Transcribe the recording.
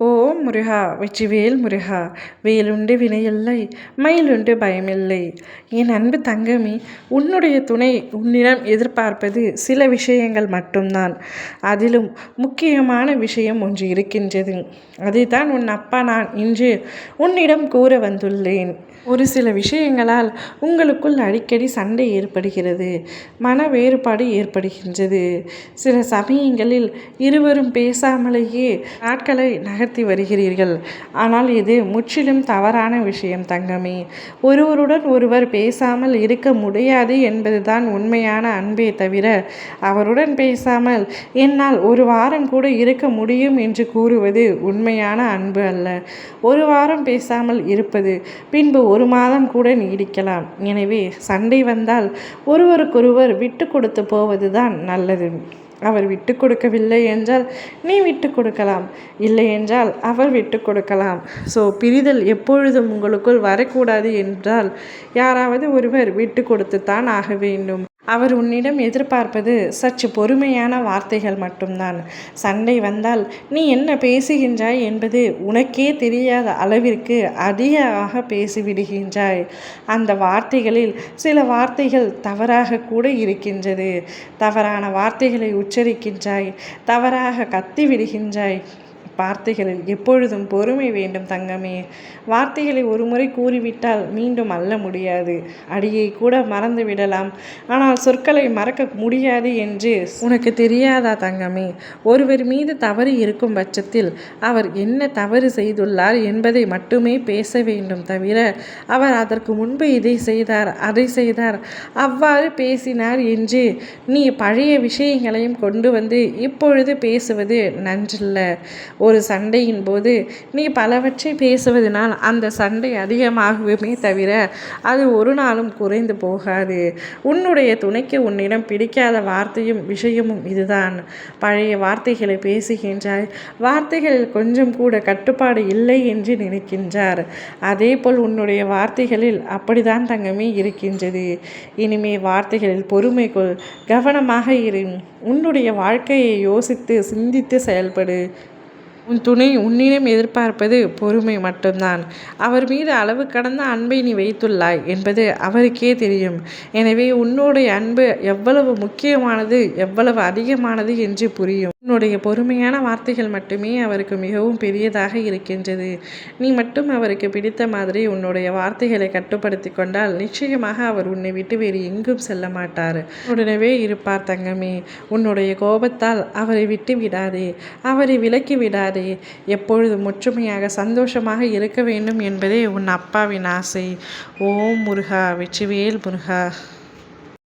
ஓம் முருகா வெற்றிவேல் முருகா வேலுண்டு வினையில்லை மயிலுண்டு பயமில்லை என் அன்பு தங்கமி உன்னுடைய துணை உன்னிடம் எதிர்பார்ப்பது சில விஷயங்கள் மட்டும்தான் அதிலும் முக்கியமான விஷயம் ஒன்று இருக்கின்றது அதைத்தான் உன் அப்பா நான் இன்று உன்னிடம் கூற வந்துள்ளேன் ஒரு சில விஷயங்களால் உங்களுக்குள் அடிக்கடி சண்டை ஏற்படுகிறது மன வேறுபாடு ஏற்படுகின்றது சில சமயங்களில் இருவரும் பேசாமலேயே நாட்களை நகர்த்தி வருகிறீர்கள். ஆனால் இது முற்றிலும் தவறான விஷயம் தங்கமே. ஒருவருடன் ஒருவர் பேசாமல் இருக்க முடியாது என்பதுதான் உண்மையான அன்பே தவிர அவருடன் பேசாமல் என்னால் ஒரு வாரம் கூட இருக்க முடியும் என்று கூறுவது உண்மையான அன்பு அல்ல. ஒரு வாரம் பேசாமல் இருப்பது பின்பு ஒரு மாதம் கூட நீடிக்கலாம். எனவே சண்டை வந்தால் ஒருவருக்கொருவர் விட்டு கொடுத்து போவதுதான் நல்லது. அவர் விட்டு கொடுக்கவில்லை என்றால் நீ விட்டு கொடுக்கலாம். இல்லை என்றால் அவர் விட்டு கொடுக்கலாம். ஸோ பிரிதல் எப்பொழுதும் உங்களுக்குள் வரக்கூடாது என்றால் யாராவது ஒருவர் விட்டு கொடுத்துத்தான் ஆக வேண்டும். அவர் உன்னிடம் எதிர்பார்ப்பது சற்று பொறுமையான வார்த்தைகள் மட்டும்தான். சண்டை வந்தால் நீ என்ன பேசுகின்றாய்? என்பது உனக்கே தெரியாத அளவிற்கு அதிகமாக பேசிவிடுகின்றாய். அந்த வார்த்தைகளில் சில வார்த்தைகள் தவறாக கூட இருக்கின்றது. தவறான வார்த்தைகளை உச்சரிக்கின்றாய். தவறாக கத்தி விடுகின்றாய் வார்த்தைகளில் எப்பொழுதும் பொறுமை வேண்டும் தங்கமே. வார்த்தைகளை ஒருமுறை கூறிவிட்டால் மீண்டும் அல்ல முடியாது. அடியை கூட மறந்து விடலாம். ஆனால் சொற்களை மறக்க முடியாது என்று உனக்கு தெரியாதா தங்கமே? ஒருவர் மீது தவறு இருக்கும் பட்சத்தில் அவர் என்ன தவறு செய்துள்ளார் என்பதை மட்டுமே பேச வேண்டும் தவிர அவர் அதற்கு முன்பு இதை செய்தார் அதை செய்தார் அவ்வாறு பேசினார் என்று நீ பழைய விஷயங்களையும் கொண்டு வந்து இப்பொழுது பேசுவது நன்றல்ல. ஒரு சண்டையின் போது நீ பலவற்றை பேசுவதனால் அந்த சண்டை அதிகமாகவுமே தவிர அது ஒரு நாளும் குறைந்து போகாது. உன்னுடைய துணைக்கு உன்னிடம் பிடிக்காத வார்த்தையும் விஷயமும் இதுதான். பழைய வார்த்தைகளை பேசுகின்றாய். வார்த்தைகளில் கொஞ்சம் கூட கட்டுப்பாடு இல்லை என்று நினைக்கின்றார். அதே போல் உன்னுடைய வார்த்தைகளில் அப்படிதான் தங்கமே இருக்கின்றது. இனிமே வார்த்தைகளில் பொறுமை கொள். கவனமாக இரு. உன்னுடைய வாழ்க்கையை யோசித்து சிந்தித்து செயல்படு. உன் துணை உன்னிடம் எதிர்பார்ப்பது பொறுமை மட்டும்தான். அவர் மீது அளவு கடந்த அன்பை நீ வைத்துள்ளாய் என்பது அவருக்கே தெரியும். எனவே உன்னுடைய அன்பு எவ்வளவு முக்கியமானது எவ்வளவு அதிகமானது என்று புரியும். உன்னுடைய பொறுமையான வார்த்தைகள் மட்டுமே அவருக்கு மிகவும் பெரியதாக இருக்கின்றது. நீ மட்டும் அவருக்கு பிடித்த மாதிரி உன்னுடைய வார்த்தைகளை கட்டுப்படுத்தி கொண்டால் நிச்சயமாக அவர் உன்னை விட்டு வேறு எங்கும் செல்ல மாட்டார். உடனே இருப்பார் தங்கமே. உன்னுடைய கோபத்தால் அவரை விட்டு விடாதே. அவரை விலக்கி விடாதே. எப்பொழுது ஒற்றுமையாக சந்தோஷமாக இருக்க வேண்டும் என்பதே உன் அப்பாவின் ஆசை. ஓம் முருகா வெற்றிவேல் முருகா.